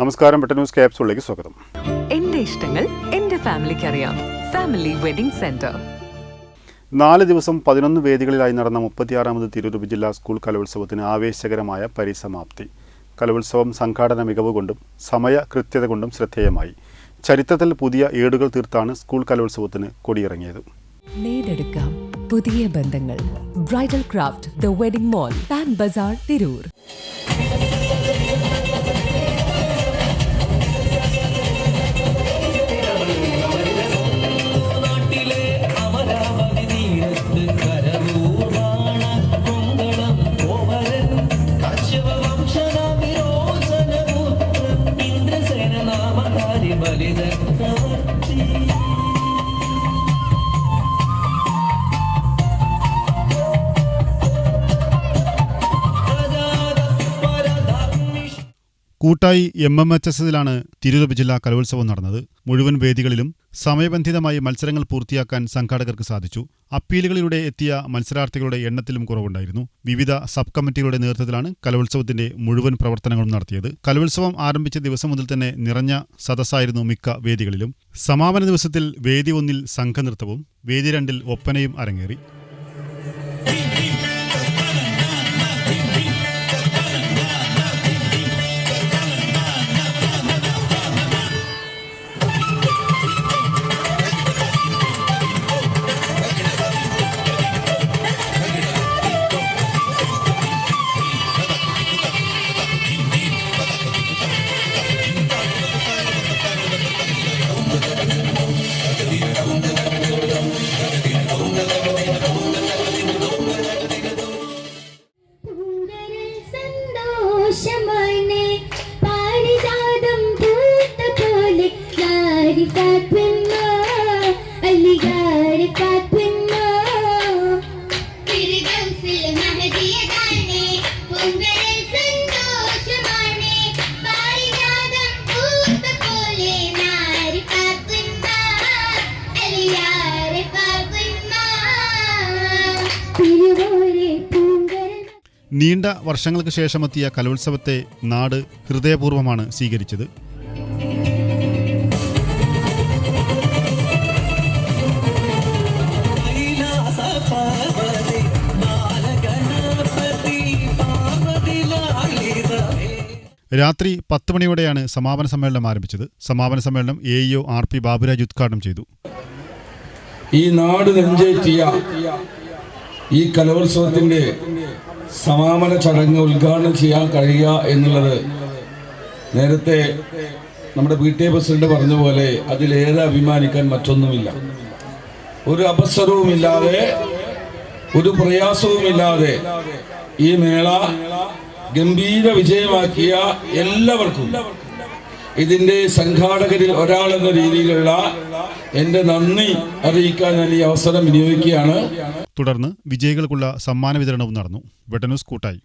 നമസ്കാരം പെട്ട ന്യൂസ് ക്യാപ്സുകളിലേക്ക് സ്വാഗതം. എന്റെ ഇഷ്ടങ്ങൾ എന്റെ ഫാമിലിക്ക് അറിയാം. Family wedding centre. നാല് ദിവസം പതിനൊന്ന് വേദികളിലായി നടന്ന മുപ്പത്തിയാറാമത് തിരൂർ ജില്ലാ സ്കൂൾ കലോത്സവത്തിന് ആവേശകരമായ പരിസമാപ്തി. കലോത്സവം സംഘാടന മികവ് കൊണ്ടും സമയ കൃത്യത കൊണ്ടും ശ്രദ്ധേയമായി. ചരിത്രത്തിൽ പുതിയ ഏടുകൾ തീർത്താണ് സ്കൂൾ കലോത്സവത്തിന് കൊടിയിറങ്ങിയത്. നേടെടുക്കാം പുതിയ ബന്ധങ്ങൾ. Bridal craft the wedding mall Pan Bazaar Tirur. കൂട്ടായി എം എം എച്ച് എസ് എസിലാണ് തിരുവനന്തപുരം ജില്ലാ കലോത്സവം നടന്നത്. മുഴുവൻ വേദികളിലും സമയബന്ധിതമായി മത്സരങ്ങൾ പൂർത്തിയാക്കാൻ സംഘാടകർക്ക് സാധിച്ചു. അപ്പീലുകളിലൂടെ എത്തിയ മത്സരാർത്ഥികളുടെ എണ്ണത്തിലും കുറവുണ്ടായിരുന്നു. വിവിധ സബ് കമ്മിറ്റികളുടെ നേതൃത്വത്തിലാണ് കലോത്സവത്തിന്റെ മുഴുവൻ പ്രവർത്തനങ്ങളും നടത്തിയത്. കലോത്സവം ആരംഭിച്ച ദിവസം മുതൽ തന്നെ നിറഞ്ഞ സദസ്സായിരുന്നു മിക്ക വേദികളിലും. സമാപന ദിവസത്തിൽ വേദി ഒന്നിൽ സംഘനൃത്തവും വേദി രണ്ടിൽ ഒപ്പനയും അരങ്ങേറി. സന്തോഷമാണ്. പാരിജാതം പൂത്ത പോലെ അല്ലി യാരിഫാത്ത് പെണ്ണ തിരുവോരെ നീണ്ട വർഷങ്ങൾക്ക് ശേഷമെത്തിയ കലോത്സവത്തെ നാട് ഹൃദയപൂർവമാണ് സ്വീകരിച്ചത്. രാത്രി പത്ത് മണിയോടെയാണ് സമാപന സമ്മേളനം ആരംഭിച്ചത്. സമാപന സമ്മേളനം A EO R P Baburaj ഉദ്ഘാടനം ചെയ്തു. ഈ നാട് നെഞ്ചേറ്റിയ ഈ കലോത്സവത്തിന്റെ സമാപന ചടങ്ങ് ഉദ്ഘാടനം ചെയ്യാൻ കഴിയുക എന്നുള്ളത് നേരത്തെ നമ്മുടെ പി ടി എ പ്രസിഡന്റ് പറഞ്ഞ പോലെ അതിലേറെ അഭിമാനിക്കാൻ മറ്റൊന്നുമില്ല. ഒരു അപസരവുമില്ലാതെ ഒരു പ്രയാസവുമില്ലാതെ ഈ മേള ഗംഭീര വിജയമാക്കിയ എല്ലാവർക്കും. ഇതിന്റെ സംഘാടകരിൽ ഒരാൾ എന്ന രീതിയിലുള്ള എന്റെ നന്ദി അറിയിക്കാൻ ഞാൻ ഈ അവസരം വിനിയോഗിക്കുകയാണ്. തുടർന്ന് വിജയികൾക്കുള്ള സമ്മാന വിതരണവും നടന്നു. വെട്ടന്യൂസ് കൂട്ടായി.